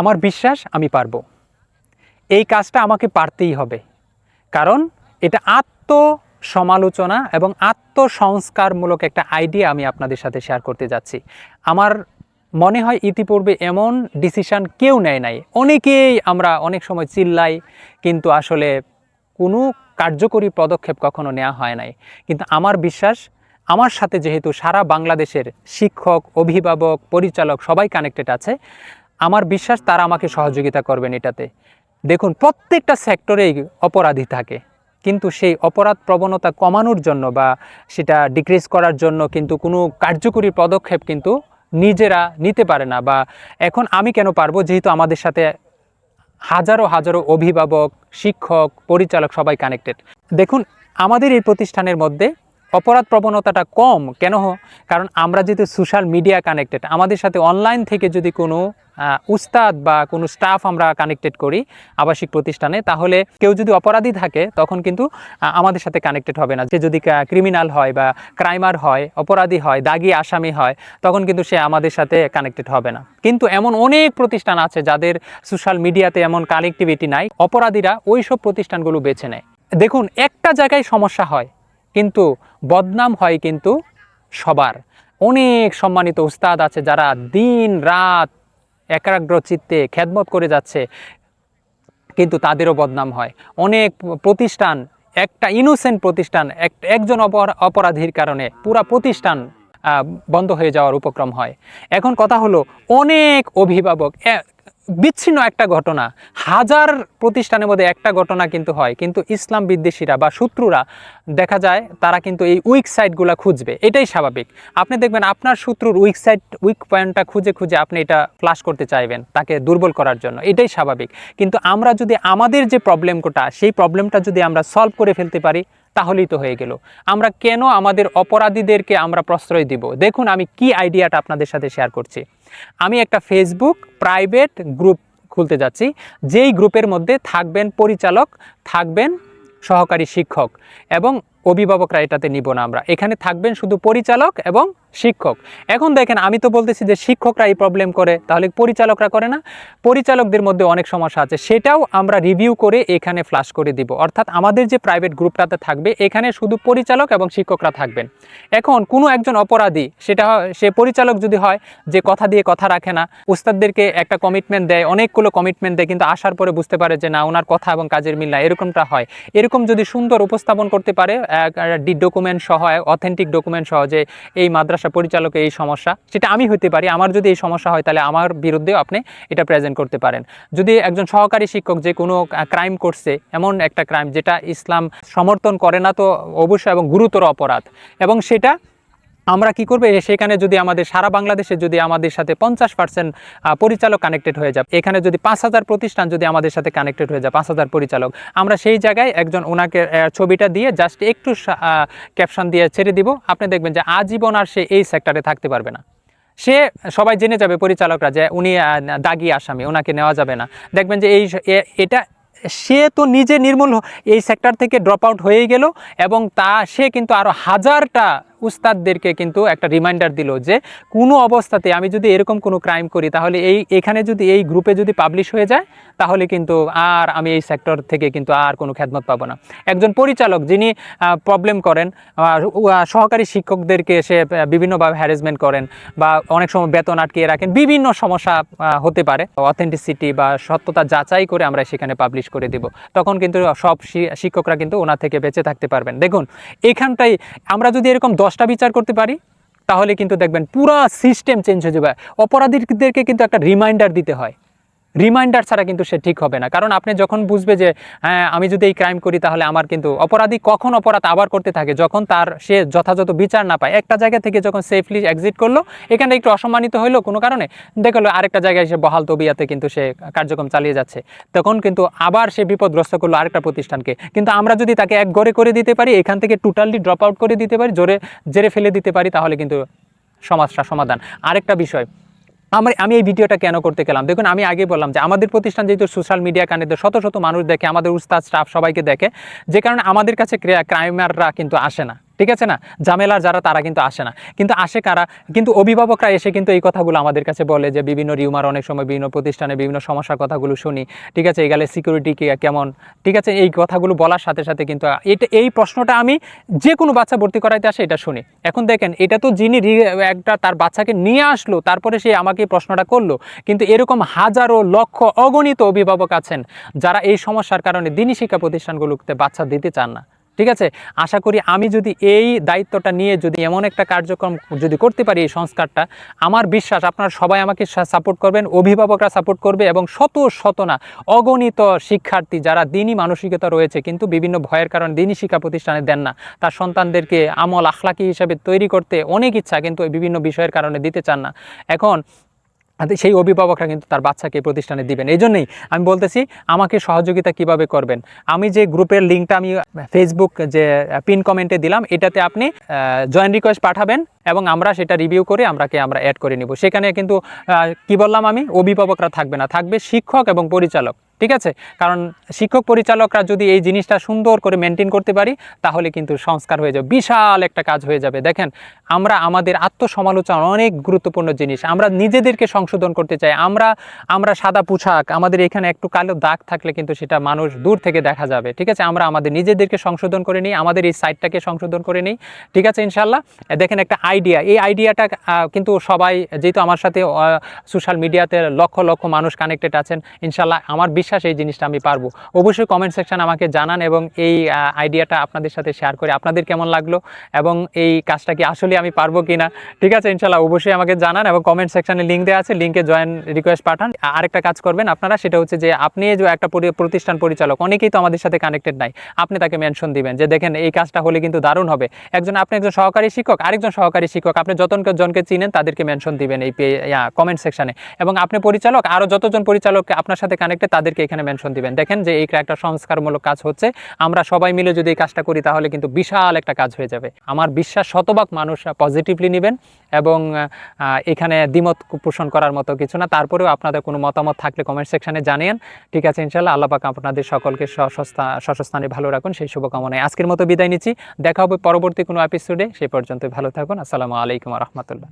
আমার বিশ্বাস আমি পারব। এই কাজটা আমাকে পারতেই হবে। কারণ এটা আত্ম সমালোচনা এবং আত্মসংস্কারমূলক একটা আইডিয়া আমি আপনাদের সাথে শেয়ার করতে যাচ্ছি। আমার মনে হয় ইতিপূর্বে এমন ডিসিশন কেউ নেয় নাই। অনেকেই আমরা অনেক সময় চিল্লাই, কিন্তু আসলে কোনো কার্যকরী পদক্ষেপ কখনো নেওয়া হয় নাই। কিন্তু আমার বিশ্বাস, আমার সাথে যেহেতু সারা বাংলাদেশের শিক্ষক, অভিভাবক, পরিচালক সবাই কানেক্টেড আছে আমার বিশ্বাস তারা আমাকে সহযোগিতা করবেন এটাতে। দেখুন, প্রত্যেকটা সেক্টরেই অপরাধী থাকে। কিন্তু সেই অপরাধ প্রবণতা কমানোর জন্য বা সেটা ডিক্রিজ করার জন্য কিন্তু কোনো কার্যকরী পদক্ষেপ কিন্তু নিজেরা নিতে পারে না বা এখন আমি কেন পারব? যেহেতু আমাদের সাথে হাজারো হাজারো অভিভাবক, শিক্ষক, পরিচালক সবাই কানেক্টেড দেখুন, আমাদের এই প্রতিষ্ঠানের মধ্যে অপরাধ প্রবণতাটা কম, কেন কারণ আমরা যেহেতু সোশ্যাল মিডিয়া কানেক্টেড আমাদের সাথে অনলাইন থেকে যদি কোনো উস্তাদ বা কোনো স্টাফ আমরা কানেক্টেড করি আবাসিক প্রতিষ্ঠানে, তাহলে কেউ যদি অপরাধী থাকে, তখন কিন্তু আমাদের সাথে কানেক্টেড হবে না। যে যদি ক্রিমিনাল হয় বা ক্রাইমার হয়, অপরাধী হয়, দাগি আসামি হয়, তখন কিন্তু সে আমাদের সাথে কানেক্টেড হবে না। কিন্তু এমন অনেক প্রতিষ্ঠান আছে যাদের সোশ্যাল মিডিয়াতে এমন কানেক্টিভিটি নাই, অপরাধীরা ওই সব প্রতিষ্ঠানগুলো বেছে নেয়। দেখুন, একটা জায়গায় সমস্যা হয় কিন্তু বদনাম হয় কিন্তু সবার। অনেক সম্মানিত উস্তাদ আছে যারা দিন রাত একাগ্র চিত্তে খেদমত করে যাচ্ছে, কিন্তু তাদেরও বদনাম হয়। অনেক প্রতিষ্ঠান, একটা ইনোসেন্ট প্রতিষ্ঠান, এক, একজন অপর- অপরাধীর কারণে পুরা প্রতিষ্ঠান বন্ধ হয়ে যাওয়ার উপক্রম হয়। এখন কথা হলো, অনেক অভিভাবক বিচ্ছিন্ন একটা ঘটনা। হাজার প্রতিষ্ঠানের মধ্যে একটা ঘটনা কিন্তু হয়, কিন্তু ইসলাম বিদ্বেষীরা বা শত্রুরা দেখা যায়, তারা কিন্তু এই উইক সাইডগুলো খুঁজবে। এটাই স্বাভাবিক। আপনি দেখবেন আপনার শত্রুর উইক সাইড উইক পয়েন্টটা খুঁজে খুঁজে আপনি এটা ফ্লাশ করতে চাইবেন, তাকে দুর্বল করার জন্য। এটাই স্বাভাবিক। কিন্তু আমরা যদি আমাদের যে প্রবলেমটা সেই প্রবলেমটা যদি আমরা সলভ করে ফেলতে পারি তাহলেই তো হয়ে গেল। আমরা কেন আমাদের অপরাধীদেরকে আমরা প্রশ্রয় দিব? দেখুন, আমি কি আইডিয়াটা আপনাদের সাথে শেয়ার করছি। আমি একটা ফেসবুক প্রাইভেট গ্রুপ খুলতে যাচ্ছি, যেই গ্রুপের মধ্যে থাকবেন পরিচালক, থাকবেন সহকারী শিক্ষক এবং অভিভাবকরা এটাতে নিব না আমরা। এখানে থাকবেন শুধু পরিচালক এবং শিক্ষক। এখন দেখেন, আমি তো বলতেছি যে শিক্ষকরা এই প্রবলেম করে, তাহলে পরিচালকরা করে না? পরিচালকদের মধ্যে অনেক সমস্যা আছে। সেটাও আমরা রিভিউ করে এখানে ফ্লাশ করে দিব। অর্থাৎ আমাদের যে প্রাইভেট গ্রুপটাতে থাকবে, এখানে শুধু পরিচালক এবং শিক্ষকরা থাকবেন। এখন কোনো একজন অপরাধী, সেটা সে পরিচালক যদি হয়, যে কথা দিয়ে কথা রাখে না, উস্তাদদেরকে একটা কমিটমেন্ট দেয়, অনেকগুলো কমিটমেন্ট দেয়, কিন্তু আসার পরে বুঝতে পারে যে না, ওনার কথা এবং কাজের মিল না, এরকমটা হয়। এরকম যদি সুন্দর উপস্থাপন করতে পারে ডকুমেন্ট সহ অথেন্টিক ডকুমেন্ট সহ যে এই মাদ্রাসা পরিচালকের এই সমস্যা, সেটা আমি হতে পারি, আমার যদি এই সমস্যা হয় তাহলে আমার বিরুদ্ধেও আপনি এটা প্রেজেন্ট করতে পারেন। যদি একজন সহকারী শিক্ষক যে কোনো ক্রাইম করছে, এমন একটা ক্রাইম যেটা ইসলাম সমর্থন করে না তো অবশ্যই এবং গুরুতর অপরাধ, এবং সেটা আমরা কি করবে? সেখানে যদি আমাদের সারা বাংলাদেশে যদি আমাদের সাথে পঞ্চাশ পার্সেন্ট পরিচালক কানেক্টেড হয়ে যাবে এখানে যদি পাঁচ হাজার প্রতিষ্ঠান যদি আমাদের সাথে কানেক্টেড হয়ে যায়, পাঁচ হাজার পরিচালক। আমরা সেই জায়গায় একজন ওনাকে ছবিটা দিয়ে জাস্ট একটু ক্যাপশন দিয়ে ছেড়ে দিব। আপনি দেখবেন যে আজীবন আর সে এই সেক্টরে থাকতে পারবে না। সে সবাই জেনে যাবে পরিচালকরা যে উনি দাগি আসামি, ওনাকে নেওয়া যাবে না। দেখবেন যে এই এটা সে তো নিজে নির্মূল এই সেক্টর থেকে ড্রপ আউট হয়ে গেল এবং তা, সে কিন্তু আরও হাজারটা উস্তাদদেরকে কিন্তু একটা রিমাইন্ডার দিল যে কোনো অবস্থাতে আমি যদি এরকম কোনো ক্রাইম করি, তাহলে এই, এখানে যদি এই গ্রুপে যদি পাবলিশ হয়ে যায়, তাহলে কিন্তু আর আমি এই সেক্টর থেকে কিন্তু আর কোনো খেদমত পাবো না। একজন পরিচালক যিনি প্রবলেম করেন সহকারী শিক্ষকদেরকে সে বিভিন্নভাবে হ্যারাসমেন্ট করেন বা অনেক সময় বেতন আটকিয়ে রাখেন, বিভিন্ন সমস্যা হতে পারে। অথেন্টিসিটি বা সত্যতা যাচাই করে আমরা সেখানে পাবলিশ করে দেব। তখন কিন্তু সব শিক্ষকরা কিন্তু ওনার থেকে বেঁচে থাকতে পারবেন। দেখুন এখানটাই আমরা যদি এরকম দশটা বিচার করতে পারি, তাহলে কিন্তু দেখবেন পুরা সিস্টেম চেঞ্জ হয়ে যাবে। অপরাধীদেরকে কিন্তু একটা রিমাইন্ডার দিতে হয়। রিমাইন্ডার ছাড়া কিন্তু সে ঠিক হবে না। কারণ আপনি যখন বুঝবে যে হ্যাঁ আমি যদি এই ক্রাইম করি তাহলে আমার কিন্তু অপরাধী কখন অপরাধ আবার করতে থাকে? যখন তার সে যথাযথ বিচার না পায়। একটা জায়গা থেকে যখন সেফলি এক্সিট করল, এখানে একটু অসম্মানিত হইল কোনো কারণে। দেখল আরেকটা জায়গায় সে বহাল তবিয়াতে কিন্তু সে কার্যক্রম চালিয়ে যাচ্ছে। তখন কিন্তু আবার সে বিপদগ্রস্ত করল আরেকটা প্রতিষ্ঠানকে। কিন্তু আমরা যদি তাকে এক গড়ে করে দিতে পারি, এখান থেকে টোটালি ড্রপ আউট করে দিতে পারি, জোরে, জেরে ফেলে দিতে পারি, তাহলে কিন্তু সমস্যা সমাধান। আরেকটা বিষয় আমার আমি এই ভিডিওটা কেন করতে গেলাম? দেখুন, আমি আগে বললাম যে আমাদের প্রতিষ্ঠান যেহেতু সোশ্যাল মিডিয়া কানেতে শত শত মানুষ দেখে, আমাদের উস্তাদ স্টাফ সবাইকে দেখে, যে কারণে আমাদের কাছে ক্রাইমাররা কিন্তু আসে না। ঠিক আছে না? ঝামেলার যারা, তারা কিন্তু আসে না। কিন্তু আসে কারা? কিন্তু অভিভাবকরা এসে কিন্তু এই কথাগুলো আমাদের কাছে বলে যে, বিভিন্ন রিউমার অনেক সময়, বিভিন্ন প্রতিষ্ঠানে বিভিন্ন সমস্যার কথাগুলো শুনি। ঠিক আছে এগালে সিকিউরিটি কেমন? ঠিক আছে, এই কথাগুলো বলার সাথে সাথে কিন্তু এটা, এই প্রশ্নটা আমি যে কোনো বাচ্চা ভর্তি করাইতে আসে, এটা শুনি। এখন দেখেন, এটা তো যিনি একটা তার বাচ্চাকে নিয়ে আসলো, তারপরে সে আমাকে এই প্রশ্নটা করল। কিন্তু এরকম হাজারো লক্ষ অগণিত অভিভাবক আছেন, যারা এই সমস্যার কারণে দিনী শিক্ষা প্রতিষ্ঠানগুলোতে বাচ্চা দিতে চান না। ঠিক আছে? আশা করি আমি যদি এই দায়িত্বটা নিয়ে যদি এমন একটা কার্যক্রম যদি করতে পারি এই সংস্কারটা, আমার বিশ্বাস আপনারা সবাই আমাকে সাপোর্ট করবেন, অভিভাবকরা সাপোর্ট করবে এবং শত শত না, অগণিত শিক্ষার্থী যারা দিনই মানসিকতা রয়েছে কিন্তু বিভিন্ন ভয়ের কারণে দিনই শিক্ষা প্রতিষ্ঠানে দেন না, তার সন্তানদেরকে আমল আখলাকি হিসেবে তৈরি করতে অনেক ইচ্ছা কিন্তু বিভিন্ন বিষয়ের কারণে দিতে চান না। এখন সেই অভিভাবকরা কিন্তু তার বাচ্চাকে প্রতিষ্ঠানে দিবেন। এই জন্যই আমি বলতেছি, আমাকে সহযোগিতা কীভাবে করবেন? আমি যে গ্রুপের লিঙ্কটা আমি ফেসবুক যে পিন কমেন্টে দিলাম, এটাতে আপনি জয়েন রিকোয়েস্ট পাঠাবেন এবং আমরা সেটা রিভিউ করে আমরাকে আমরা অ্যাড করে নিব। সেখানে কিন্তু কি বললাম আমি? অভিভাবকরা থাকবে না। থাকবে শিক্ষক এবং পরিচালক। ঠিক আছে? কারণ শিক্ষক পরিচালকরা যদি এই জিনিসটা সুন্দর করে মেনটেন করতে পারি, তাহলে কিন্তু সংস্কার হয়ে যাবে। বিশাল একটা কাজ হয়ে যাবে। দেখেন, আমরা আমাদের আত্মসমালোচনা অনেক গুরুত্বপূর্ণ জিনিস। আমরা নিজেদেরকে সংশোধন করতে চাই। আমরা আমরা সাদা পোশাক, আমাদের এখানে একটু কালো দাগ থাকলে কিন্তু সেটা মানুষ দূর থেকে দেখা যাবে। ঠিক আছে? আমরা আমাদের নিজেদেরকে সংশোধন করে নিই, আমাদের এই সাইটটাকে সংশোধন করে নিই। ঠিক আছে ইনশাল্লাহ দেখেন একটা আইডিয়া এই আইডিয়াটা কিন্তু সবাই, যেহেতু আমার সাথে সোশ্যাল মিডিয়াতে লক্ষ লক্ষ মানুষ কানেক্টেড আছেন ইনশাল্লাহ আমার এই জিনিসটা আমি পারব। অবশ্যই কমেন্ট সেকশন আমাকে জানান এবং এই আইডিয়াটা আপনাদের সাথে শেয়ার করে আপনাদের কেমন লাগল এবং এই কাজটা কি আসলে আমি পারব কি না ঠিক আছে ইনশাল্লাহ অবশ্যই আমাকে জানান এবং কমেন্ট সেকশনে লিঙ্ক দেওয়া আছে লিঙ্কে জয়েন রিকোয়েস্ট পাঠান। আরেকটা কাজ করবেন আপনারা, সেটা হচ্ছে যে আপনি যে একটা প্রতিষ্ঠান পরিচালক, অনেকেই তো আমাদের সাথে কানেক্টেড নাই, আপনি তাকে মেনশন দিবেন যে দেখেন এই কাজটা হলে কিন্তু দারুণ হবে। একজন, আপনি একজন সহকারী শিক্ষক, আরেকজন সহকারী শিক্ষক, আপনি যতজনকে জনকে চিনেন তাদেরকে মেনশন দিবেন এই কমেন্ট সেকশনে এবং আপনি পরিচালক আরও যতজন পরিচালক আপনার সাথে কানেক্টেড তাদেরকে এখানে মেনশন দিবেন। দেখেন যে এই একটা সংস্কারমূলক কাজ হচ্ছে। আমরা সবাই মিলে যদি এই কাজটা করি, তাহলে কিন্তু বিশাল একটা কাজ হয়ে যাবে। আমার বিশ্বাস, শতভাগ মানুষ পজিটিভলি নেবেন এবং এখানে দ্বিমত পোষণ করার মতো কিছু না। তারপরেও আপনাদের কোনো মতামত থাকলে কমেন্ট সেকশনে জানিয়েন। ঠিক আছে ইনশাল্লাহ আল্লাহ পাক আপনাদের সকলকে সস্থানে ভালো রাখুন। সেই শুভকামনায় আজকের মতো বিদায় নিচ্ছি। দেখা হবে পরবর্তী কোনো এপিসোডে সেই পর্যন্ত ভালো থাকুন। আসসালামু আলাইকুম রহমতুল্লাহ।